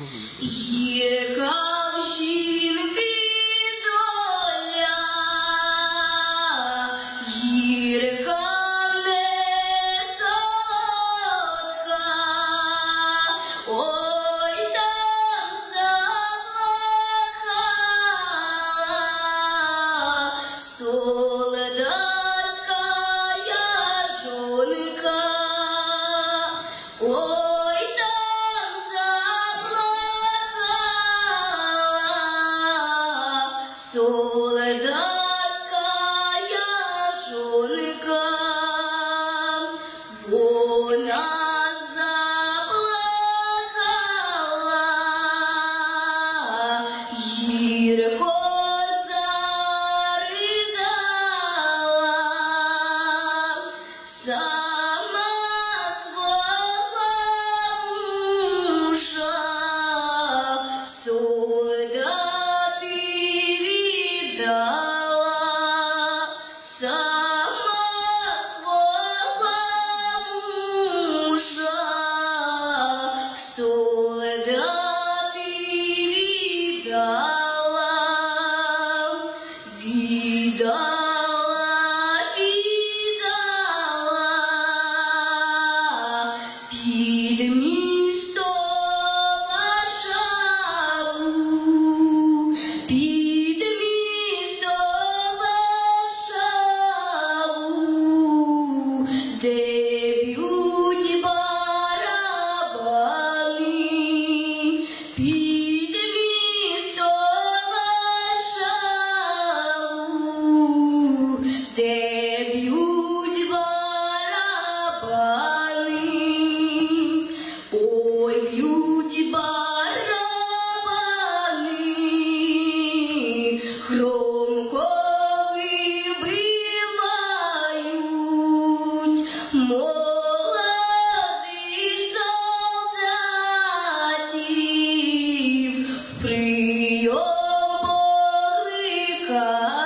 Яка в жінки доля, гірка не солодка, ой там заплакала солдатська жонка, вона заплакала, гірко заридала. love.